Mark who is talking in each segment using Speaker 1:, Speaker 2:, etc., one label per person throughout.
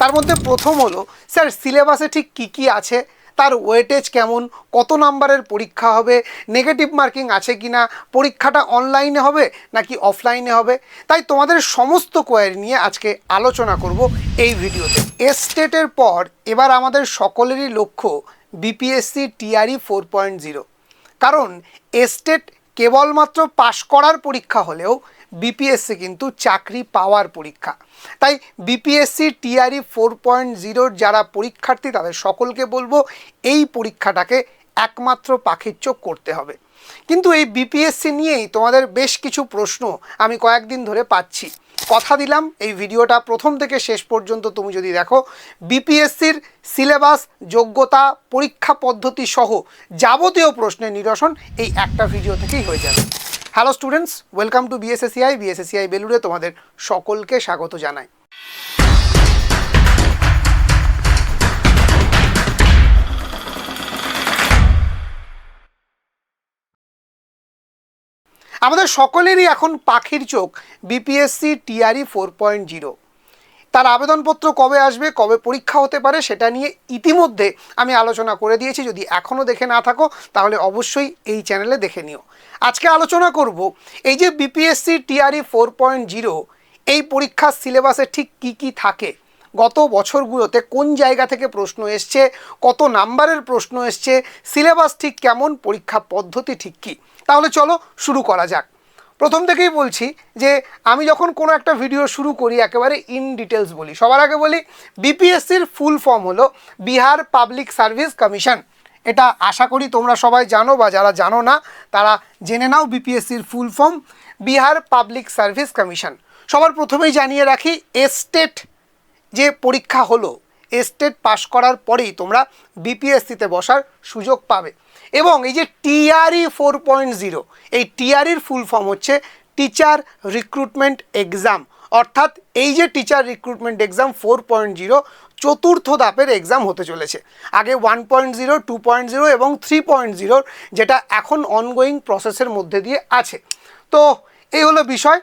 Speaker 1: তার মধ্যে প্রথম হলো, স্যার, সিলেবাসে ঠিক কী কী আছে? তার ওয়েটেজ কেমন? কত নাম্বারের পরীক্ষা হবে? নেগেটিভ মার্কিং আছে কি না পরীক্ষাটা অনলাইনে হবে নাকি অফলাইনে হবে? তাই তোমাদের সমস্ত কোয়ারি নিয়ে আজকে আলোচনা করব এই ভিডিওতে। এস্টেটের পর এবার আমাদের সকলেরই লক্ষ্য BPSC TRE four point zero কারণ এস্টেট কেবলমাত্র পাশ করার পরীক্ষা হলেও বিপিএসসি কিন্তু চাকরি পাওয়ার পরীক্ষা। তাই বিপিএসসি টিআরই ফোর পয়েন্ট জিরোর যারা পরীক্ষার্থী, তাদের সকলকে বলব এই পরীক্ষাটাকে একমাত্র পাখির চোখ করতে হবে। কিন্তু এই বিপিএসসি নিয়েই তোমাদের বেশ কিছু প্রশ্ন আমি কয়েকদিন ধরে পাচ্ছি। কথা দিলাম, এই ভিডিওটা প্রথম থেকে শেষ পর্যন্ত তুমি যদি দেখো বিপিএসসির সিলেবাস, যোগ্যতা, পরীক্ষা পদ্ধতি সহ যাবতীয় প্রশ্নের নিরসন এই একটা ভিডিও থেকেই হয়ে যাবে। Hello students welcome to BSACI BSACI বেলুড়ে তোমাদের সকলকে স্বাগত জানাই। আমাদের সকলেরই এখন পাখির চোখ BPSC TRE four point zero তার আবেদনপত্র কবে আসবে, কবে পরীক্ষা হতে পারে, সেটা নিয়ে ইতিমধ্যে আমি আলোচনা করে দিয়েছি। যদি এখনও দেখে না থাকো, তাহলে অবশ্যই এই চ্যানেলে দেখে নিও। আজকে আলোচনা করব, এই যে BPSC TRE four point zero এই পরীক্ষার সিলেবাসে ঠিক কি কি থাকে? গত বছরগুলোতে কোন জায়গা থেকে প্রশ্ন এসছে? কত নাম্বারের প্রশ্ন এসছে? সিলেবাস ঠিক কেমন? পরীক্ষা পদ্ধতি ঠিক কী? তাহলে চলো শুরু করা যাক। প্রথম থেকেই বলছি যে আমি যখন কোনো একটা ভিডিও শুরু করি, একেবারে ইন ডিটেলস বলি। সবার আগে বলি বিপিএসসির ফুল ফর্ম হলো বিহার পাবলিক সার্ভিস কমিশন এটা আশা করি তোমরা সবাই জানো বা যারা জানো না, তারা জেনে নাও বিপিএসসির full form Bihar public service commission সবার প্রথমেই জানিয়ে রাখি এস্টেট যে পরীক্ষা হলো এস্টেট পাশ করার পরেই তোমরা বিপিএসসিতে বসার সুযোগ পাবে। এবং এই যে টিআরই ফোর পয়েন্ট জিরো এই টিআরইর ফুল ফর্ম হচ্ছে টিচার রিক্রুটমেন্ট এক্সাম অর্থাৎ এই যে teacher recruitment exam four point zero চতুর্থ ধাপের এক্সাম হতে চলেছে। আগে one point zero two point zero এবং থ্রি পয়েন্ট জিরোর যেটা এখন অনগোয়িং প্রসেসের মধ্যে দিয়ে আছে। তো এই হলো বিষয়।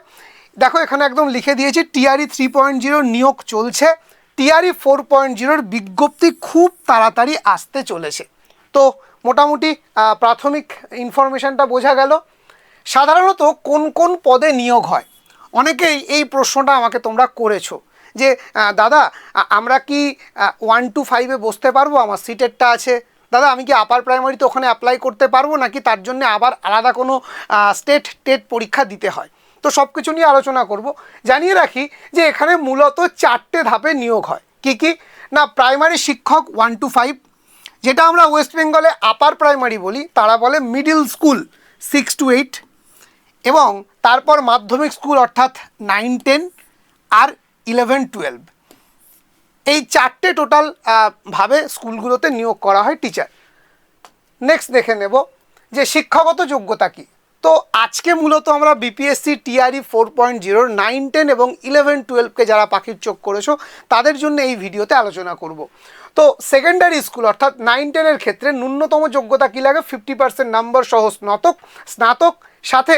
Speaker 1: দেখো এখানে একদম লিখে দিয়েছি টিআরই থ্রি পয়েন্ট জিরোর নিয়োগ চলছে। টিআরই ফোর পয়েন্ট জিরোর বিজ্ঞপ্তি খুব তাড়াতাড়ি আসতে চলেছে। তো মোটামুটি প্রাথমিক ইনফরমেশনটা বোঝা গেল। সাধারণত কোন কোন পদে নিয়োগ হয়? অনেকেই এই প্রশ্নটা আমাকে তোমরা করেছ যে দাদা আমরা কি ওয়ান টু ফাইভে বসতে পারব? আমার সিটেরটা আছে। দাদা, আমি কি আপার প্রাইমারিতে ওখানে অ্যাপ্লাই করতে পারব? নাকি তার জন্য আবার আলাদা কোনো স্টেট টেট পরীক্ষা দিতে হয়? তো সব কিছু নিয়ে আলোচনা করব। জানিয়ে রাখি যে, এখানে মূলত চারটে ধাপে নিয়োগ হয়। কি কি? না প্রাইমারি শিক্ষক ওয়ান টু ফাইভ যেটা আমরা ওয়েস্ট বেঙ্গলে আপার প্রাইমারি বলি, তারা বলে middle school six to eight এবং তারপর মাধ্যমিক স্কুল অর্থাৎ নাইন টেন আর ইলেভেন টুয়েলভ এই চারটে টোটাল ভাবে স্কুলগুলোতে নিয়োগ করা হয় টিচার নেক্সট দেখে নেব যে শিক্ষাগত যোগ্যতা কি। তো আজকে মূলত আমরা বিপিএসসি টিআরই ফোর পয়েন্ট জিরোর নাইন টেন এবং ইলেভেন টুয়েলভকে যারা পাখির চোখ করেছ, তাদের জন্য এই ভিডিওতে আলোচনা করব। তো সেকেন্ডারি স্কুল অর্থাৎ নাইন টেনের ক্ষেত্রে ন্যূনতম যোগ্যতা কী লাগে? ফিফটি পার্সেন্ট নাম্বার সহ স্নাতক স্নাতক, সাথে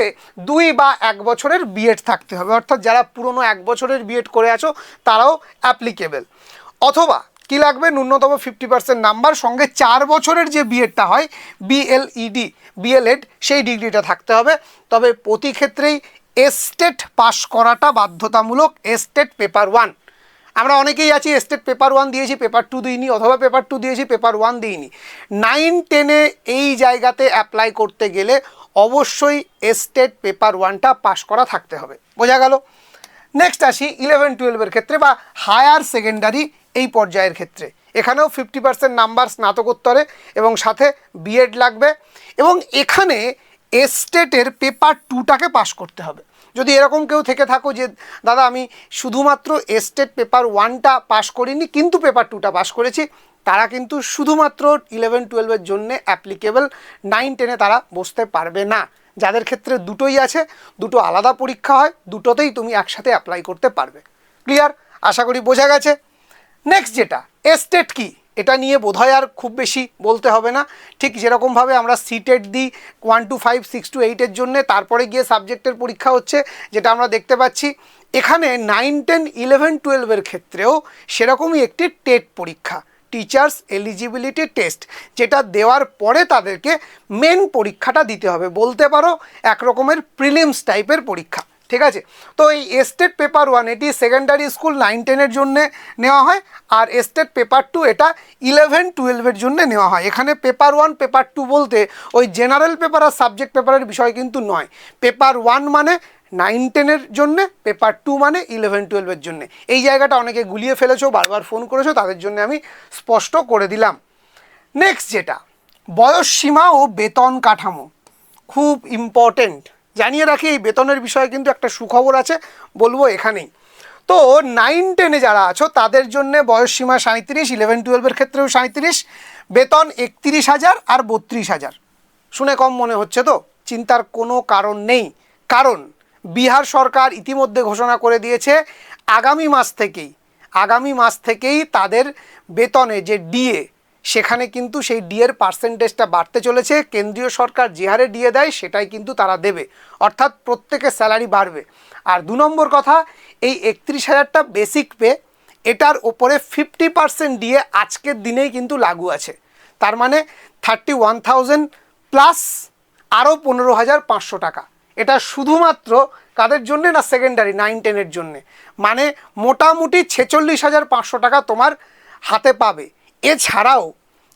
Speaker 1: দুই বা এক বছরের বিএড থাকতে হবে। অর্থাৎ যারা পুরনো এক বছরের বিএড করে আছো, তারাও অ্যাপ্লিকেবেল অথবা কি লাগবে? ন্যূনতম ফিফটি পার্সেন্ট নাম্বার সঙ্গে চার বছরের যে বিএডটা হয় বিএলইডি বিএলএড সেই ডিগ্রিটা থাকতে হবে। তবে প্রতি ক্ষেত্রেই এস্টেট পাস করাটা বাধ্যতামূলক এস্টেট পেপার ওয়ান আমরা অনেকেই আছি এস্টেট পেপার ওয়ান দিয়েছি পেপার টু দিইনি, অথবা পেপার টু দিয়েছি পেপার ওয়ান দিইনি। নাইন টেনে এই জায়গাতে অ্যাপ্লাই করতে গেলে অবশ্যই এস্টেট পেপার ওয়ানটা পাশ করা থাকতে হবে। বোঝা গেল? নেক্সট আসি ইলেভেন টুয়েলভের ক্ষেত্রে বা হায়ার সেকেন্ডারি এই পর্যায়ের ক্ষেত্রে। এখানেও ফিফটি পার্সেন্ট নাম্বার স্নাতকোত্তরে এবং সাথে বিএড লাগবে এবং এখানে এস্টেটের পেপার টুটাকে পাশ করতে হবে। যদি এরকম কেউ থেকে থাকো যে, দাদা, আমি শুধুমাত্র এস্টেট পেপার ওয়ানটা পাস করিনি, কিন্তু পেপার টুটা পাস করেছি। তারা কিন্তু শুধুমাত্র ইলেভেন টুয়েলভের জন্যে অ্যাপ্লিকেবল নাইন টেনে তারা বসতে পারবে না। যাদের ক্ষেত্রে দুটোই আছে, দুটো আলাদা পরীক্ষা হয়, দুটোতেই তুমি একসাথে অ্যাপ্লাই করতে পারবে। ক্লিয়ার আশা করি বোঝা গেছে। নেক্সট যেটা এস্টেট কি? এটা নিয়ে বোধহয় আর খুব বেশি বলতে হবে না। ঠিক যেরকমভাবে আমরা সিটেট দিই one to five six to এইটের জন্য, তারপরে গিয়ে সাবজেক্টের পরীক্ষা হচ্ছে, যেটা আমরা দেখতে পাচ্ছি। এখানে নাইন টেন ইলেভেন টুয়েলভের ক্ষেত্রেও সেরকমই একটি টেট পরীক্ষা টিচার্স এলিজিবিলিটি টেস্ট যেটা দেওয়ার পরে তাদেরকে মেন পরীক্ষাটা দিতে হবে। বলতে পারো এক রকমের প্রিলিমস টাইপের পরীক্ষা। ঠিক আছে? তো এই এস্টেট পেপার ওয়ান এটি সেকেন্ডারি স্কুল নাইন টেনের জন্য নেওয়া হয় আর এস্টেট পেপার টু এটা ইলেভেন টুয়েলভের জন্য নেওয়া হয়। এখানে পেপার ওয়ান পেপার টু বলতে ওই জেনারেল পেপার আর সাবজেক্ট পেপারের বিষয় কিন্তু নয়। পেপার ওয়ান মানে নাইন টেনের জন্যে পেপার টু মানে ইলেভেন টুয়েলভের জন্যে। এই জায়গাটা অনেকে গুলিয়ে ফেলেছো, বারবার ফোন করেছ, তাদের জন্য আমি স্পষ্ট করে দিলাম। নেক্সট যেটা, বয়স সীমা ও বেতন কাঠামো। খুব ইম্পর্টেন্ট জানিয়ে রাখি, এই বেতনের বিষয়ে কিন্তু একটা সুখবর আছে, বলব এখানেই। তো নাইন টেনে যারা আছো, তাদের জন্য বয়স সীমা সাঁত্রিশ ইলেভেন টুয়েলভের ক্ষেত্রেও সাঁত্রিশ বেতন একত্রিশ হাজার আর বত্রিশ হাজার। শুনে কম মনে হচ্ছে তো? চিন্তার কোনো কারণ নেই। কারণ, বিহার সরকার ইতিমধ্যে ঘোষণা করে দিয়েছে, আগামী মাস থেকেই, আগামী মাস থেকেই তাদের বেতনে যে ডিএ সেখানে কিন্তু সেই ডিএর পার্সেন্টেজটা বাড়তে চলেছে। কেন্দ্রীয় সরকার যে হারে ডিএ দেয়, সেটাই কিন্তু তারা দেবে। অর্থাৎ প্রত্যেকের স্যালারি বাড়বে। আর দু নম্বর কথা, এই একত্রিশ হাজারটা বেসিক পে এটার ওপরে ফিফটি পার্সেন্ট ডিএ আজকের দিনেই কিন্তু লাগু আছে। তার মানে থার্টি ওয়ান থাউজেন্ড প্লাস আরও পনেরো হাজার পাঁচশো টাকা। এটা শুধুমাত্র কাদের জন্যে না সেকেন্ডারি নাইন টেনের জন্যে? মানে মোটামুটি ছেচল্লিশ হাজার পাঁচশো টাকা তোমার হাতে পাবে। এছাড়াও,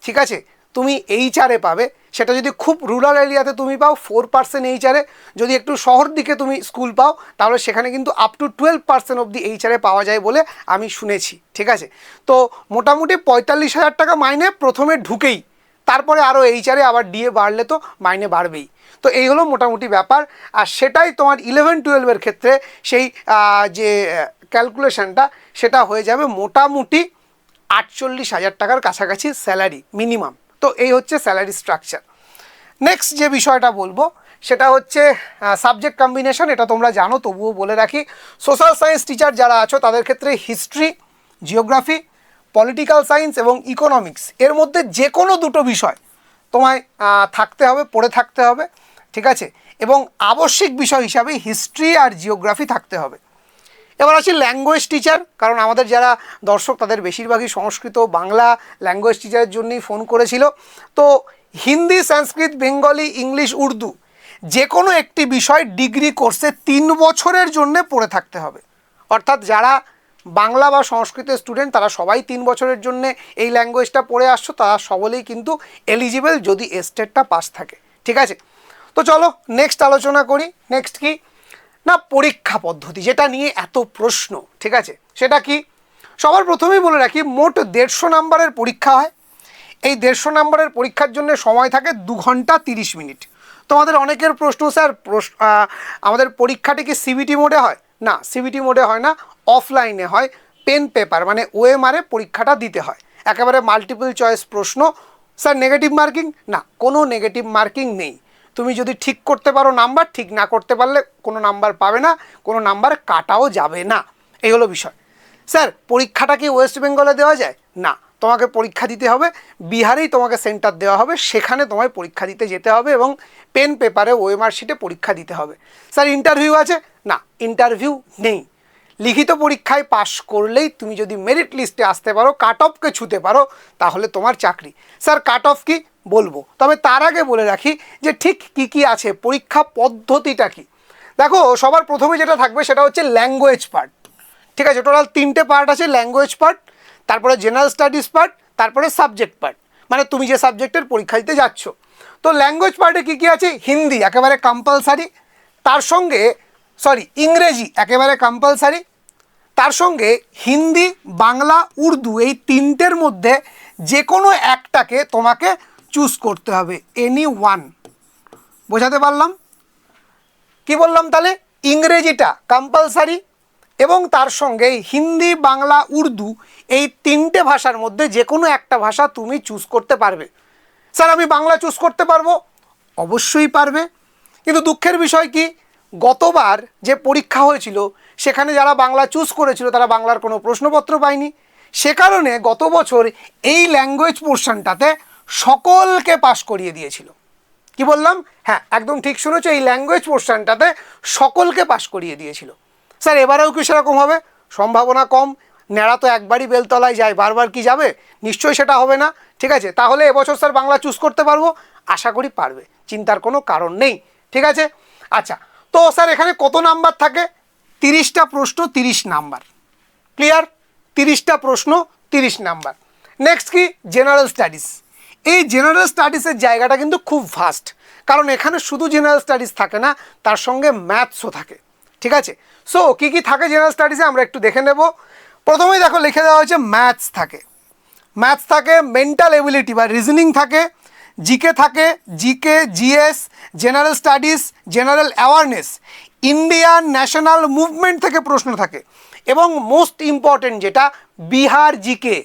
Speaker 1: ঠিক আছে, তুমি এইচআরে পাবে। সেটা যদি খুব রুরাল এরিয়াতে তুমি পাও ফোর পার্সেন্ট এইচআরে যদি একটু শহর দিকে তুমি স্কুল পাও, তাহলে সেখানে কিন্তু আপ টু টুয়েলভ পার্সেন্ট অবধি এইচআরে পাওয়া যায় বলে আমি শুনেছি, ঠিক আছে? তো মোটামুটি পঁয়তাল্লিশ হাজার টাকা মাইনে প্রথমে ঢুকেই, তারপরে আরও এইচআরে আবার ডিএ বাড়লে তো মাইনে বাড়বেই। তো এই হলো মোটামুটি ব্যাপার। আর সেটাই তোমার ইলেভেন টুয়েলভের ক্ষেত্রে সেই যে ক্যালকুলেশনটা সেটা হয়ে যাবে মোটামুটি আটচল্লিশ হাজার টাকার কাছাকাছি স্যালারি, মিনিমাম। তো এই হচ্ছে স্যালারি স্ট্রাকচার। নেক্সট যে বিষয়টা বলব, সেটা হচ্ছে সাবজেক্ট কম্বিনেশন, এটা তোমরা জানো, তবুও বলে রাখি। সোশ্যাল সায়েন্স টিচার যারা আছো, তাদের ক্ষেত্রে হিস্ট্রি, জিওগ্রাফি, পলিটিক্যাল সায়েন্স এবং ইকোনমিক্স, এর মধ্যে যে কোনো দুটো বিষয় তোমায় থাকতে হবে, পড়ে থাকতে হবে, ঠিক আছে? এবং আবশ্যিক বিষয় হিসাবে হিস্ট্রি আর জিওগ্রাফি থাকতে হবে। এবার আছে ল্যাঙ্গুয়েজ টিচার কারণ আমাদের যারা দর্শক তাদের বেশিরভাগই সংস্কৃত, বাংলা ল্যাঙ্গুয়েজ টিচারের জন্যই ফোন করেছিল। তো হিন্দি, সংস্কৃত, বেঙ্গলি, ইংলিশ, উর্দু যে কোনো একটি বিষয় ডিগ্রি কোর্সে তিন বছরের জন্য পড়ে থাকতে হবে। অর্থাৎ যারা বাংলা বা সংস্কৃতের স্টুডেন্ট তারা সবাই তিন বছরের জন্য এই ল্যাঙ্গুয়েজটা পড়ে আসছো, তারা সকলেই কিন্তু এলিজিবল যদি এস্টেটটা পাস থাকে। ঠিক আছে? তো চলো নেক্সট আলোচনা করি। নেক্সট কি? না পরীক্ষা পদ্ধতি, যেটা নিয়ে এত প্রশ্ন, ঠিক আছে? সেটা কি? সবার প্রথমেই বলে রাখি, মোট দেড়শো নাম্বারের পরীক্ষা হয়। এই দেড়শো নাম্বারের পরীক্ষার জন্য সময় থাকে দু ঘণ্টা তিরিশ মিনিট। তোমাদের অনেকের প্রশ্ন, স্যার আমাদের পরীক্ষাটি কি সিবিটি মোডে হয়? না সিবিটি মোডে হয় না অফলাইনে হয় পেন পেপার মানে ওএমআরে পরীক্ষাটা দিতে হয়। একেবারে মাল্টিপল চয়েস প্রশ্ন। স্যার নেগেটিভ মার্কিং না, কোনো নেগেটিভ মার্কিং নেই। তুমি যদি ঠিক করতে পারো নাম্বার, ঠিক না করতে পারলে কোনো নাম্বার পাবে না, কোনো নাম্বার কাটাও যাবে না। এই হলো বিষয়। স্যার, পরীক্ষাটা কি ওয়েস্ট বেঙ্গলে দেওয়া যায়? না। তোমাকে পরীক্ষা দিতে হবে, বিহারেই তোমাকে সেন্টার দেওয়া হবে, সেখানে তোমায় পরীক্ষা দিতে যেতে হবে এবং পেন পেপারে, ওএমআর শিটে পরীক্ষা দিতে হবে। স্যার ইন্টারভিউ আছে? না ইন্টারভিউ নেই। লিখিত পরীক্ষায় পাশ করলেই তুমি যদি মেরিট লিস্টে আসতে পারো কাট অফকে ছুতে পারো, তাহলে তোমার চাকরি। স্যার কাট অফ কি? বলব। তবে তার আগে বলে রাখি যে ঠিক কি কি আছে, পরীক্ষা পদ্ধতিটা কি? দেখো, সবার প্রথমে যেটা থাকবে সেটা হচ্ছে ল্যাঙ্গুয়েজ পার্ট ঠিক আছে টোটাল তিনটে পার্ট আছে ল্যাঙ্গুয়েজ পার্ট তারপরে জেনারেল স্টাডিজ পার্ট তারপরে সাবজেক্ট পার্ট মানে তুমি যে সাবজেক্টের পরীক্ষা দিতে যাচ্ছ। তো ল্যাঙ্গুয়েজ পার্টে কী কী আছে? হিন্দি, একেবারে কম্পালসারি তার সঙ্গে সরি ইংরেজি, একেবারে কম্পালসারি তার সঙ্গে হিন্দি, বাংলা, উর্দু, এই তিনটের মধ্যে যে কোনো একটাকে তোমাকে চুজ করতে হবে এনি ওয়ান বোঝাতে পারলাম? কি বললাম তাহলে? ইংরেজিটা কম্পালসারি এবং তার সঙ্গে হিন্দি, বাংলা, উর্দু এই তিনটে ভাষার মধ্যে যে কোনো একটা ভাষা তুমি চুজ করতে পারবে। স্যার, আমি বাংলা চুজ করতে পারব? অবশ্যই পারবে। কিন্তু দুঃখের বিষয় কি? গতবার যে পরীক্ষা হয়েছিল, সেখানে যারা বাংলা চুজ করেছিল, তারা বাংলার কোনো প্রশ্নপত্র পায়নি। সে কারণে গত বছর এই ল্যাঙ্গুয়েজ পোর্শনটাতে সকলকে পাশ করিয়ে দিয়েছিল। কি বললাম? হ্যাঁ একদম ঠিক শুনেছো, এই ল্যাঙ্গুয়েজ পোর্শনটাতে সকলকে পাশ করিয়ে দিয়েছিল। স্যার, এবারেও কি সেরকম হবে? সম্ভাবনা কম। ন্যাড়া তো একবারই বেলতলায় যায়, বারবার কি যাবে? নিশ্চয়ই সেটা হবে না। ঠিক আছে, তাহলে এবছর স্যার বাংলা চুজ করতে পারব? আশা করি পারবে। চিন্তার কোনো কারণ নেই। ঠিক আছে? আচ্ছা তো স্যার, এখানে কত নাম্বার থাকে? তিরিশটা প্রশ্ন, তিরিশ নাম্বার ক্লিয়ার তিরিশটা প্রশ্ন, তিরিশ নাম্বার নেক্সট কি? জেনারেল স্টাডিজ এই জেনারেল স্টাডিজের জায়গাটা কিন্তু খুব ভাস্ট কারণ এখানে শুধু জেনারেল স্টাডিজ থাকে না, তার সঙ্গে ম্যাথসও থাকে। ঠিক আছে? সো কী কী থাকে জেনারেল স্টাডিজে আমরা একটু দেখে নেব। প্রথমেই দেখো, লিখে দেওয়া হয়েছে ম্যাথস থাকে। ম্যাথস থাকে মেন্টাল এবিলিটি বা রিজনিং থাকে জিকে থাকে GK GS general studies general awareness Indian national movement থেকে প্রশ্ন থাকে। এবং মোস্ট ইম্পর্টেন্ট যেটা, বিহার জিকে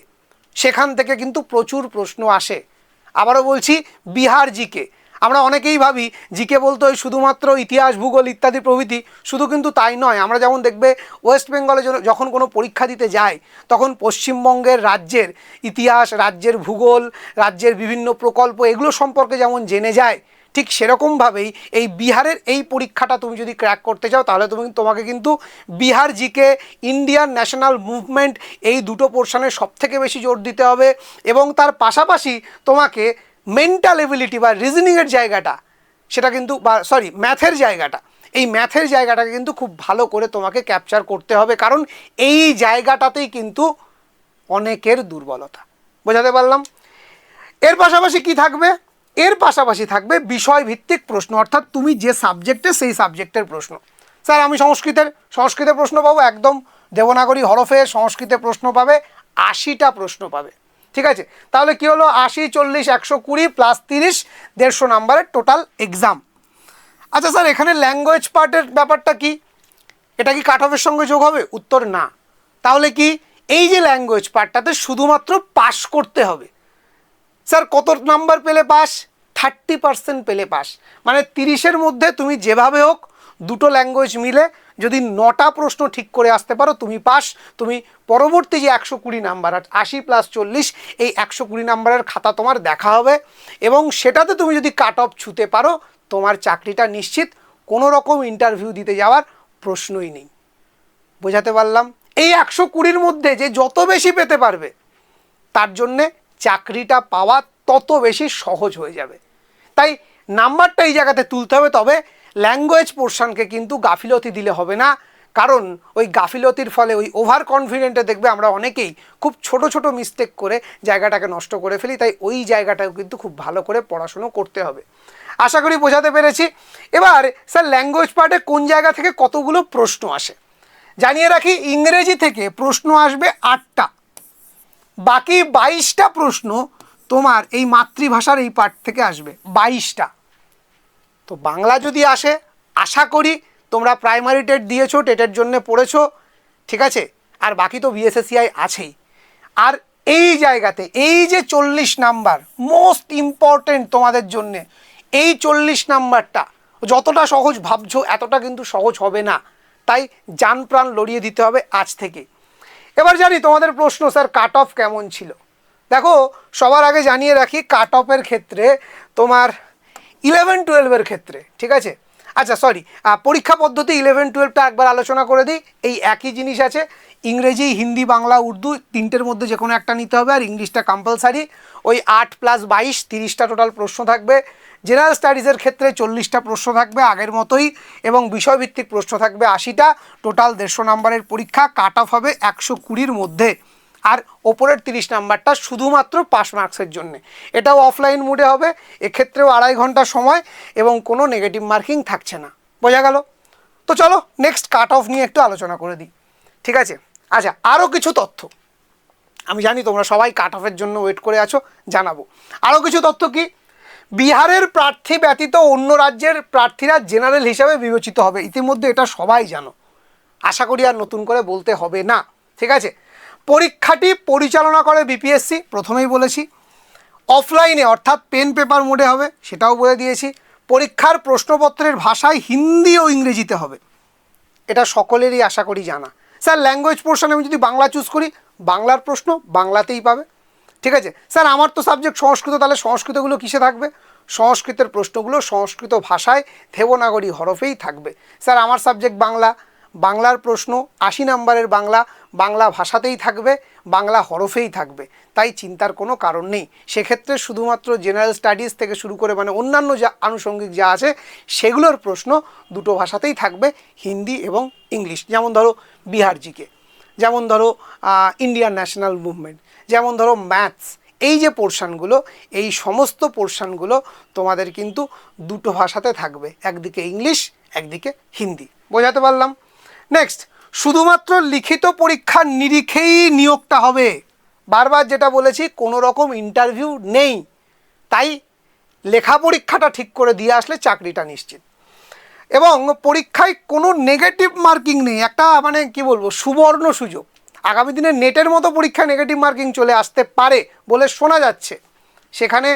Speaker 1: সেখান থেকে কিন্তু প্রচুর প্রশ্ন আসে। আবারও বলছি বিহার জিকে। আমরা অনেকেই ভাবি জিকে বলতে ওই শুধুমাত্র ইতিহাস, ভূগোল ইত্যাদি প্রভৃতি, শুধু কিন্তু তাই নয়। আমরা যেমন দেখবে ওয়েস্ট বেঙ্গলে যখন কোনো পরীক্ষা দিতে যায়, তখন পশ্চিমবঙ্গের রাজ্যের ইতিহাস, রাজ্যের ভূগোল, রাজ্যের বিভিন্ন প্রকল্প, এগুলো সম্পর্কে যেমন জেনে যায় ঠিক সেরকমভাবেই এই বিহারের এই পরীক্ষাটা তুমি যদি ক্র্যাক করতে চাও, তাহলে তুমি তোমাকে কিন্তু Bihar GK Indian national movement এই দুটো পোর্শনে সব থেকে বেশি জোর দিতে হবে এবং তার পাশাপাশি তোমাকে মেন্টাল এবিলিটি বা রিজনিংয়ের জায়গাটা, সেটা কিন্তু বা সরি ম্যাথের জায়গাটা, এই ম্যাথের জায়গাটাকে কিন্তু খুব ভালো করে তোমাকে ক্যাপচার করতে হবে, কারণ এই জায়গাটাতেই কিন্তু অনেকের দুর্বলতা। বোঝাতে পারলাম? এর পাশাপাশি কি থাকবে? এর পাশাপাশি থাকবে বিষয়ভিত্তিক প্রশ্ন, অর্থাৎ তুমি যে সাবজেক্টে সেই সাবজেক্টের প্রশ্ন। স্যার, আমি সংস্কৃতের সংস্কৃতের প্রশ্ন পাবো, একদম দেবনাগরী হরফে সংস্কৃতে প্রশ্ন পাবে, আশিটা প্রশ্ন পাবে। ঠিক আছে? তাহলে কি হলো? আশি, চল্লিশ, একশো কুড়ি প্লাস তিরিশ, দেড়শো নাম্বারের টোটাল এক্সাম আচ্ছা স্যার, এখানে ল্যাঙ্গুয়েজ পার্টের ব্যাপারটা কি? এটা কি কাট অফের সঙ্গে যোগ হবে? উত্তর না। তাহলে কি? এই যে ল্যাঙ্গুয়েজ পার্টটাতে শুধুমাত্র পাস করতে হবে। স্যার, কত নাম্বার পেলে পাস? থার্টি পার্সেন্ট পেলে পাস। মানে তিরিশের মধ্যে তুমি যেভাবে হোক দুটো ল্যাঙ্গুয়েজ মিলে যদি নটা প্রশ্ন ঠিক করে আসতে পারো, তুমি পাস। তুমি পরবর্তী যে একশো কুড়ি নাম্বার, আর আশি প্লাস চল্লিশ, এই একশো কুড়ি নাম্বারের খাতা তোমার দেখা হবে। এবং সেটাতে তুমি যদি কাট অফ ছুতে পারো, তোমার চাকরিটা নিশ্চিত, কোনো রকম ইন্টারভিউ দিতে যাওয়ার প্রশ্নই নেই। বোঝাতে পারলাম? এই একশো কুড়ির মধ্যে যে যত বেশি পেতে পারবে, তার জন্যে চাকরিটা পাওয়া তত বেশি সহজ হয়ে যাবে। তাই নাম্বারটা এই জায়গাতে তুলতে হবে, তবে ল্যাঙ্গুয়েজ পোর্শনকে কিন্তু গাফিলতি দিলে হবে না। কারণ ওই গাফিলতির ফলে ওই ওভার কনফিডেন্টে দেখবে আমরা অনেকেই খুব ছোট ছোট মিস্টেক করে জায়গাটাকে নষ্ট করে ফেলি, তাই ওই জায়গাটাও কিন্তু খুব ভালো করে পড়াশুনো করতে হবে। আশা করি বোঝাতে পেরেছি। এবার স্যার ল্যাঙ্গুয়েজ পার্টে কোন জায়গা থেকে কতগুলো প্রশ্ন আসে? জানিয়ে রাখি, ইংরেজি থেকে প্রশ্ন আসবে আটটা। বাকি বাইশটা প্রশ্ন তোমার এই মাতৃভাষার এই পার্ট থেকে আসবে, বাইশটা। তো বাংলা যদি আসে, আশা করি তোমরা প্রাইমারি টেট দিয়েছ টেটের জন্য পড়েছো, ঠিক আছে? আর বাকি তো বিএসএসিআই আছেই। আর এই জায়গাতে, এই যে চল্লিশ নাম্বার মোস্ট ইম্পর্টেন্ট তোমাদের জন্যে, এই চল্লিশ নাম্বারটা, যতটা সহজ ভাবছ, এতটা কিন্তু সহজ হবে না। তাই যান প্রাণ লড়িয়ে দিতে হবে আজ থেকে। এবার জানি তোমাদের প্রশ্ন, স্যার কাট অফ কেমন ছিল? দেখো, সবার আগে জানিয়ে রাখি কাট অফের ক্ষেত্রে তোমার ইলেভেন টুয়েলভের ক্ষেত্রে, ঠিক আছে? আচ্ছা সরি পরীক্ষা পদ্ধতি ইলেভেন টুয়েলভটা একবার আলোচনা করে দিই। এই একই জিনিস আছে, ইংরেজি, হিন্দি, বাংলা, উর্দু, তিনটের মধ্যে যে কোনো একটা নিতে হবে, আর ইংলিশটা কম্পালসারি ওই আট প্লাস বাইশ, তিরিশটা টোটাল প্রশ্ন থাকবে। জেনারেল স্টাডিজের ক্ষেত্রে চল্লিশটা প্রশ্ন থাকবে আগের মতোই এবং বিষয়ভিত্তিক প্রশ্ন থাকবে আশিটা। টোটাল দেড়শো নাম্বারের পরীক্ষা কাট অফ হবে একশো কুড়ির মধ্যে। আর ওপরের তিরিশ নাম্বারটা শুধুমাত্র পাস মার্কসের জন্য। এটাও অফলাইন মুডে হবে, এক্ষেত্রেও আড়াই ঘণ্টা সময় এবং কোনো নেগেটিভ মার্কিং থাকছে না। বোঝা গেল? তো চলো নেক্সট কাট অফ নিয়ে একটু আলোচনা করে দিই। ঠিক আছে? আচ্ছা আরও কিছু তথ্য। আমি জানি তোমরা সবাই কাট অফের জন্য ওয়েট করে আছো, জানাব। আরও কিছু তথ্য কি? বিহারের প্রার্থী ব্যতীত অন্য রাজ্যের প্রার্থীরা জেনারেল হিসাবে বিবেচিত হবে। ইতিমধ্যে এটা সবাই জানো। আশা করি আর নতুন করে বলতে হবে না। ঠিক আছে? পরীক্ষাটি পরিচালনা করে বিপিএসসি, প্রথমেই বলেছি। অফলাইনে, অর্থাৎ পেন পেপার মোডে হবে, সেটাও বলে দিয়েছি। পরীক্ষার প্রশ্নপত্রের ভাষায় হিন্দি ও ইংরেজিতে হবে। এটা সকলেরই আশা করি জানা। স্যার ল্যাঙ্গুয়েজ পোর্শন আমি যদি বাংলা চুজ করি, বাংলার প্রশ্ন বাংলাতেই পাবে। ঠিক আছে? স্যার, আমার তো সাবজেক্ট সংস্কৃত, তাহলে সংস্কৃতগুলো কিসে থাকবে? সংস্কৃতের প্রশ্নগুলো সংস্কৃত ভাষায় দেবনাগরী হরফেই থাকবে। স্যার, আমার সাবজেক্ট বাংলা। বাংলার প্রশ্ন আশি নাম্বারের বাংলা। বাংলা ভাষাতেই থাকবে, বাংলা হরফেই থাকবে। তাই চিন্তার কোনো কারণ নেই। সেক্ষেত্রে শুধুমাত্র জেনারেল স্টাডিজ থেকে শুরু করে মানে অন্যান্য যা আনুষঙ্গিক যা আছে, সেগুলোর প্রশ্ন দুটো ভাষাতেই থাকবে, হিন্দি এবং ইংলিশ। যেমন ধরো বিহার জিকে যেমন ধরো ইন্ডিয়ান ন্যাশনাল মুভমেন্ট যেমন ধরো ম্যাথস এই যে পোর্শানগুলো এই সমস্ত পোর্শানগুলো তোমাদের কিন্তু দুটো ভাষাতে থাকবে, একদিকে ইংলিশ একদিকে হিন্দি। বোঝাতে পারলাম? নেক্সট শুধুমাত্র লিখিত পরীক্ষার নিরিখেই নিয়োগটা হবে। বারবার যেটা বলেছি, কোনো রকম ইন্টারভিউ নেই। তাই লেখা পরীক্ষাটা ঠিক করে দিয়ে আসলে চাকরিটা নিশ্চিত। এবং পরীক্ষায় কোনো নেগেটিভ মার্কিং নেই। একটা মানে কি বলব, সুবর্ণ সুযোগ। আগামী দিনে নেটের মতো পরীক্ষা নেগেটিভ মার্কিং চলে আসতে পারে বলে শোনা যাচ্ছে। সেখানে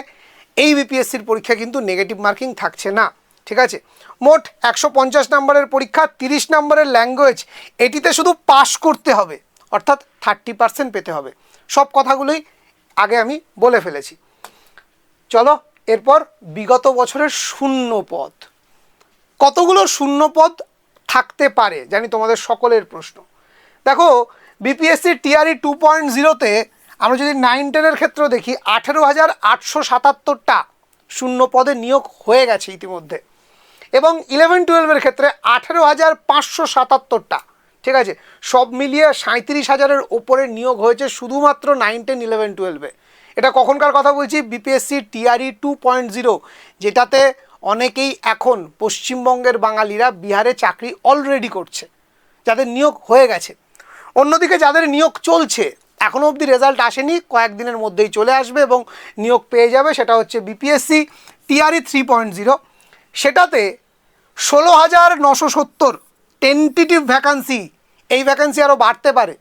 Speaker 1: এই বিপিএসসির পরীক্ষা কিন্তু নেগেটিভ মার্কিং থাকছে না, ঠিক আছে? মোট একশো পঞ্চাশ নম্বরের পরীক্ষা, তিরিশ নম্বরের ল্যাঙ্গুয়েজ এটিতে শুধু পাস করতে হবে, অর্থাৎ থার্টি পার্সেন্ট পেতে হবে। সব কথাগুলোই আগে আমি বলে ফেলেছি। চলো, এরপর বিগত বছরের শূন্য পদ কতগুলো শূন্য পদ থাকতে পারে, জানি তোমাদের সকলের প্রশ্ন। দেখো বিপিএসসি টিআরই টু পয়েন্ট জিরোতে আমরা যদি নাইন টেনের ক্ষেত্রে দেখি, আঠেরো হাজার আটশো সাতাত্তরটা শূন্য পদে নিয়োগ হয়ে গেছে ইতিমধ্যে। এবং ইলেভেন টুয়েলভের ক্ষেত্রে আঠেরো হাজার পাঁচশো সাতাত্তরটা। ঠিক আছে? সব মিলিয়ে সাঁত্রিশ হাজারের ওপরে নিয়োগ হয়েছে শুধুমাত্র নাইন টেন ইলেভেন টুয়েলভে এটা কখনকার কথা বলছি? BPSC TRE two point zero যেটাতে অনেকেই এখন পশ্চিমবঙ্গের বাঙালিরা বিহারে চাকরি অলরেডি করছে। যাদের নিয়োগ হয়ে গেছে। অন্যদিকে যাদের নিয়োগ চলছে এখনও অবধি রেজাল্ট আসেনি, কয়েকদিনের মধ্যেই চলে আসবে এবং নিয়োগ পেয়ে যাবে, সেটা হচ্ছে BPSC TRE three point zero সেটাতে ষোলো হাজার নশো সত্তর টেন্টেটিভ ভ্যাকান্সি এই ভ্যাকান্সি আরও বাড়তে পারে।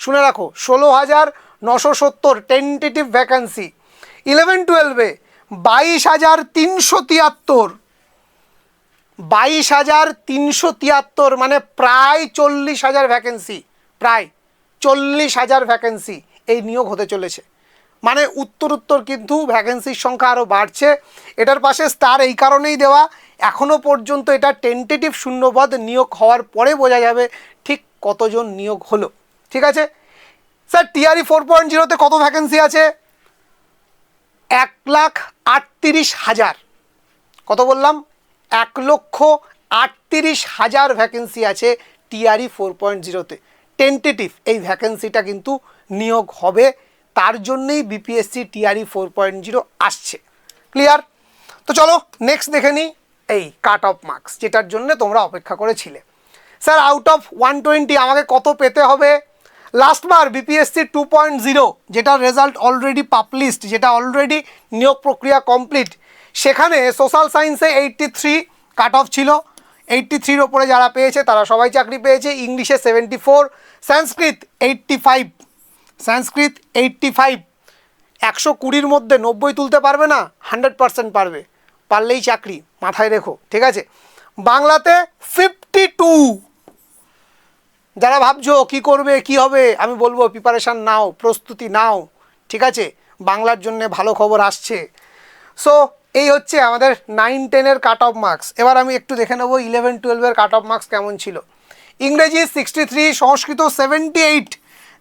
Speaker 1: শুনে রাখো, ষোলো হাজার নশো সত্তর টেন্টেটিভ ভ্যাকান্সি ইলেভেন টুয়েলভে বাইশ হাজার তিনশো তিয়াত্তর। বাইশ হাজার তিনশো তিয়াত্তর মানে প্রায় চল্লিশ হাজার ভ্যাকেন্সি প্রায় চল্লিশ হাজার ভ্যাকেন্সি এই নিয়োগ হতে চলেছে। মানে উত্তর উত্তর কিন্তু ভ্যাকেন্সির সংখ্যা আরও বাড়ছে। এটার পাশে স্টার এই কারণেই দেওয়া। এখনও পর্যন্ত এটা টেন্টেটিভ শূন্যপদ নিয়োগ হওয়ার পরে বোঝা যাবে ঠিক কতজন নিয়োগ হলো। ঠিক আছে? স্যার টিআরই ফোর পয়েন্ট জিরোতে কত ভ্যাকেন্সি আছে? এক লাখ আটত্রিশ হাজার। কত বললাম? এক লক্ষ আটত্রিশ হাজার ভ্যাকেন্সি আছে টিআরই ফোর পয়েন্ট জিরোতে টেন্টেটিভ এই ভ্যাকেন্সিটা কিন্তু নিয়োগ হবে। তার জন্যেই BPSC TRE four point zero আসছে। ক্লিয়ার তো চলো নেক্সট দেখে নিই এই কাট অফ মার্কস যেটার জন্য তোমরা অপেক্ষা করেছিলে। Sir out of one twenty আমাকে কত পেতে হবে? লাস্টবার বিপিএসসি টু পয়েন্ট জিরো যেটার রেজাল্ট অলরেডি পাবলিশড যেটা অলরেডি নিয়োগ প্রক্রিয়া কমপ্লিট সেখানে সোশ্যাল সায়েন্সে এইটটি থ্রি কাট অফ ছিল। এইটটি থ্রির ওপরে যারা পেয়েছে, তারা সবাই চাকরি পেয়েছে। ইংলিশে seventy four Sanskrit eighty five Sanskrit eighty five একশো কুড়ির মধ্যে নব্বই তুলতে পারবে না হান্ড্রেড পারসেন্ট পারবে। পারলেই চাকরি, মাথায় রেখো, ঠিক আছে? বাংলাতে ফিফটি টু যারা ভাবছ কি করবে, কি হবে, আমি বলব প্রিপারেশান নাও, প্রস্তুতি নাও, ঠিক আছে? বাংলার জন্য ভালো খবর আসছে। সো এই হচ্ছে আমাদের নাইন টেনের কাট অফ মার্কস এবার আমি একটু দেখে নেব ইলেভেন টুয়েলভের কাট অফ মার্কস কেমন ছিল। ইংরেজি sixty three Sanskrit seventy eight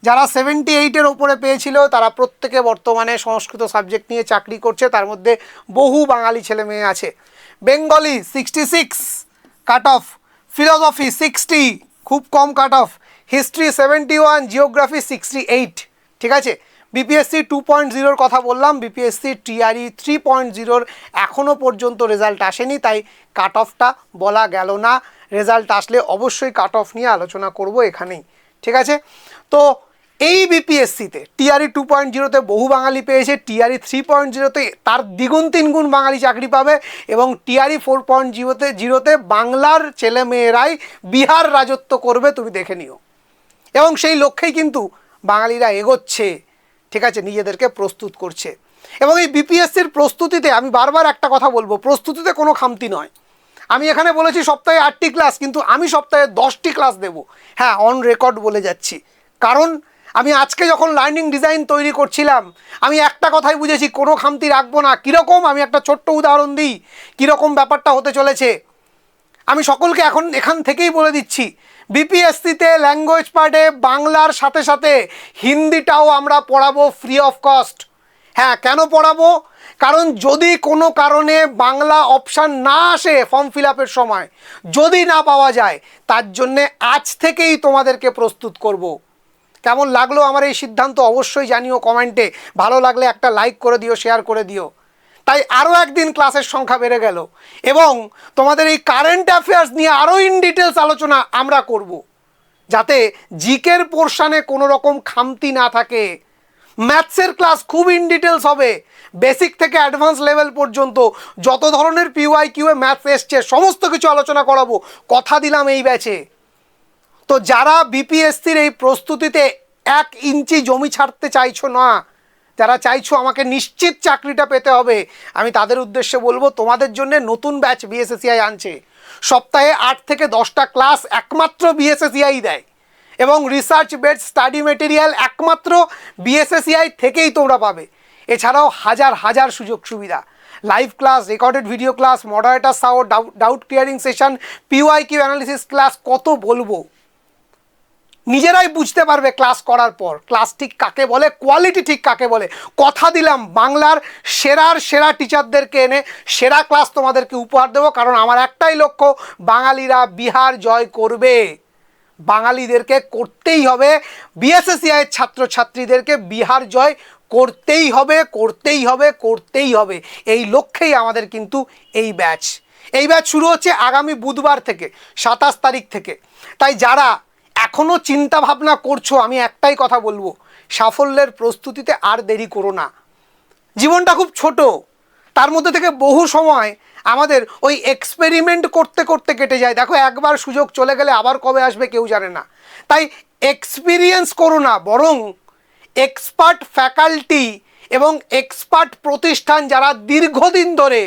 Speaker 1: যারা সেভেন্টি এইটের ওপরে পেয়েছিল, তারা প্রত্যেকে বর্তমানে সংস্কৃত সাবজেক্ট নিয়ে চাকরি করছে। তার মধ্যে বহু বাঙালি ছেলে মেয়ে আছে। Bengali sixty six cut off philosophy sixty খুব কম cut off history seventy one geography sixty eight ঠিক আছে? বিপিএসসি টু পয়েন্ট জিরোর কথা বললাম বিপিএসসি টিআরই থ্রি পয়েন্ট জিরোর এখনও পর্যন্ত রেজাল্ট আসেনি, তাই কাট অফটা বলা গেল না। রেজাল্ট আসলে অবশ্যই কাট অফ নিয়ে আলোচনা করব এখানেই, ঠিক আছে? তো এই বিপিএসসিতে টিআরই টু পয়েন্ট জিরোতে বহু বাঙালি পেয়েছে টিআরই থ্রি পয়েন্ট জিরোতে তার দ্বিগুণ তিনগুণ বাঙালি চাকরি পাবে এবং টিআরই ফোর পয়েন্ট জিরোতে জিরোতে বাংলার ছেলে মেয়েরাই বিহার রাজত্ব করবে, তুমি দেখে নিও। এবং সেই লক্ষ্যেই কিন্তু বাঙালিরা এগোচ্ছে। ঠিক আছে, নিজেদেরকে প্রস্তুত করছে। এবং এই বিপিএসসির প্রস্তুতিতে আমি বারবার একটা কথা বলব, প্রস্তুতিতে কোনো খামতি নয়। আমি এখানে বলেছি সপ্তাহে আটটি ক্লাস, কিন্তু আমি সপ্তাহে দশটি ক্লাস দেব। হ্যাঁ অন রেকর্ড বলে যাচ্ছি। কারণ আমি আজকে যখন লার্নিং ডিজাইন তৈরি করছিলাম, আমি একটা কথাই বুঝেছি, কোনো খামতি রাখব না। কীরকম? আমি একটা ছোট্ট উদাহরণ দিই, কীরকম ব্যাপারটা হতে চলেছে। আমি সকলকে এখন এখান থেকেই বলে দিচ্ছি বিপিএসসিতে ল্যাঙ্গুয়েজ পার্টে বাংলার সাথে সাথে হিন্দিটাও আমরা পড়াবো ফ্রি অফ কস্ট হ্যাঁ কেন পড়াবো? কারণ যদি কোনো কারণে বাংলা অপশান না আসে ফর্ম ফিল আপের সময়, যদি না পাওয়া যায়, তার জন্যে আজ থেকেই তোমাদেরকে প্রস্তুত করব। কেমন লাগল আমার এই সিদ্ধান্ত? অবশ্যই জানিও কমেন্টে। ভালো লাগলে একটা লাইক করে দিও শেয়ার করে দিও। তাই আরও একদিন ক্লাসের সংখ্যা বেড়ে গেল। এবং তোমাদের এই কারেন্ট অ্যাফেয়ার্স নিয়ে আরও ইন ডিটেলস আলোচনা আমরা করব। যাতে জিকের পোর্শানে কোনো রকম খামতি না থাকে। ম্যাথসের ক্লাস খুব ইন ডিটেলস হবে। বেসিক থেকে অ্যাডভান্স লেভেল পর্যন্ত যত ধরনের পিওয়াই কিউএ ম্যাথস এসছে, সমস্ত কিছু আলোচনা করাবো। কথা দিলাম এই ব্যাচে তো যারা বিপিএসসির এই প্রস্তুতিতে এক ইঞ্চি জমি ছাড়তে চাইছো না যারা চাইছো আমাকে নিশ্চিত চাকরিটা পেতে হবে। আমি তাদের উদ্দেশ্যে বলব, তোমাদের জন্য নতুন ব্যাচ বিএসএসিআই আনছে। সপ্তাহে আট থেকে দশটা ক্লাস একমাত্র বিএসএসিআই দেয় এবং রিসার্চ বেড স্টাডি মেটেরিয়াল একমাত্র বিএসএসিআই থেকেই তোমরা পাবে। এছাড়াও হাজার হাজার সুযোগ সুবিধা। Live class recorded video class moderator Sao doubt clearing session PY Q analysis class কত বলব? নিজেরাই বুঝতে পারবে ক্লাস করার পর। ক্লাস ঠিক কাকে বলে কোয়ালিটি ঠিক কাকে বলে। কথা দিলাম বাংলার সেরার সেরা টিচারদেরকে এনে, সেরা ক্লাস তোমাদেরকে উপহার দেবো, কারণ আমার একটাই লক্ষ্য, বাঙালিরা বিহার জয় করবে। বাঙালিদেরকে করতেই হবে বিএসএসিআইয়ের ছাত্রছাত্রীদেরকে বিহার জয় করতেই হবে করতেই হবে করতেই হবে। এই লক্ষ্যেই আমাদের কিন্তু এই ব্যাচ এই ব্যাচ শুরু হচ্ছে আগামী বুধবার থেকে, সাতাশ তারিখ থেকে। তাই যারা এখনও চিন্তা ভাবনা করছ, আমি একটাই কথা বলব। সাফল্যের প্রস্তুতিতে আর দেরি করো না। জীবনটা খুব ছোট। তার মধ্যে থেকে বহু সময় আমাদের ওই এক্সপেরিমেন্ট করতে করতে কেটে যায়। দেখো, একবার সুযোগ চলে গেলে আবার কবে আসবে কেউ জানে না। তাই এক্সপিরিয়েন্স করো না, বরং এক্সপার্ট ফ্যাকাল্টি এবং এক্সপার্ট প্রতিষ্ঠান যারা দীর্ঘদিন ধরে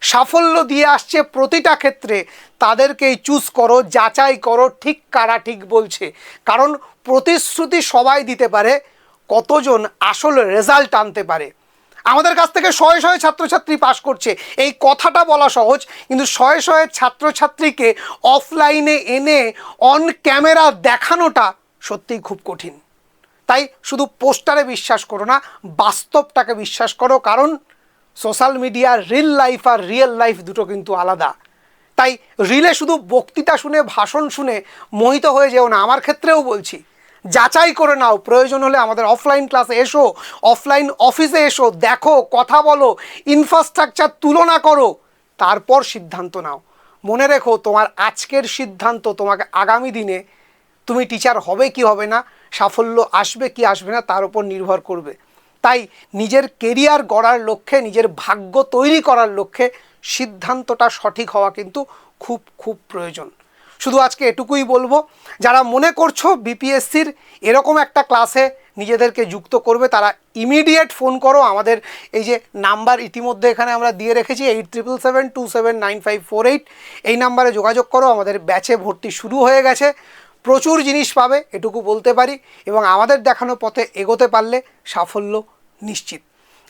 Speaker 1: সাফল্য দিয়ে আসছে প্রতিটা ক্ষেত্রে। তাদেরকেই চুজ করো, যাচাই করো, ঠিক কারা ঠিক বলছে। কারণ প্রতিশ্রুতি সবাই দিতে পারে, কতজন আসল রেজাল্ট আনতে পারে। আমাদের কাছ থেকে শয়ে শয়ে ছাত্রছাত্রী পাশ করছে। এই কথাটা বলা সহজ, কিন্তু শয়ে শয়ে ছাত্রছাত্রীকে অফলাইনে এনে অন ক্যামেরা দেখানোটা সত্যিই খুব কঠিন। তাই শুধু পোস্টারে বিশ্বাস করো না, বাস্তবটাকে বিশ্বাস করো। কারণ সোশ্যাল মিডিয়া রিল লাইফ আর রিয়েল লাইফ দুটো কিন্তু আলাদা। তাই রিলে শুধু বক্তৃতা শুনে, ভাষণ শুনে মোহিত হয়ে যেও না। আমার ক্ষেত্রেও বলছি, যাচাই করে নাও। প্রয়োজন হলে আমাদের অফলাইন ক্লাসে এসো অফলাইন অফিসে এসো, দেখো, কথা বলো ইনফ্রাস্ট্রাকচার তুলনা করো, তারপর সিদ্ধান্ত নাও। মনে রেখো, তোমার আজকের সিদ্ধান্ত তোমাকে আগামী দিনে, তুমি টিচার হবে কি হবে না, সাফল্য আসবে কি আসবে না, তার উপর নির্ভর করবে। তাই নিজের কেরিয়ার গড়ার লক্ষ্যে, নিজের ভাগ্য তৈরি করার লক্ষ্যে সিদ্ধান্তটা সঠিক হওয়া কিন্তু খুব খুব প্রয়োজন। শুধু আজকে এটুকুই বলব, যারা মনে করছ বিপিএসসির এরকম একটা ক্লাসে নিজেদেরকে যুক্ত করবে, তারা ইমিডিয়েট ফোন করো। আমাদের এই যে নাম্বার ইতিমধ্যে এখানে আমরা দিয়ে রেখেছি eight triple seven two seven nine five four eight এই নাম্বারে যোগাযোগ করো, আমাদের ব্যাচে ভর্তি শুরু হয়ে গেছে। প্রচুর জিনিস পাবে, এটুকু বলতে পারি এবং আমাদের দেখানো পথে এগোতে পারলে সাফল্য নিশ্চিত।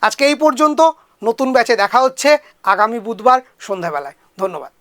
Speaker 1: আজকে এই পর্যন্ত নতুন ব্যাচে দেখা হচ্ছে, আগামী বুধবার সন্ধ্যাবেলায়। ধন্যবাদ।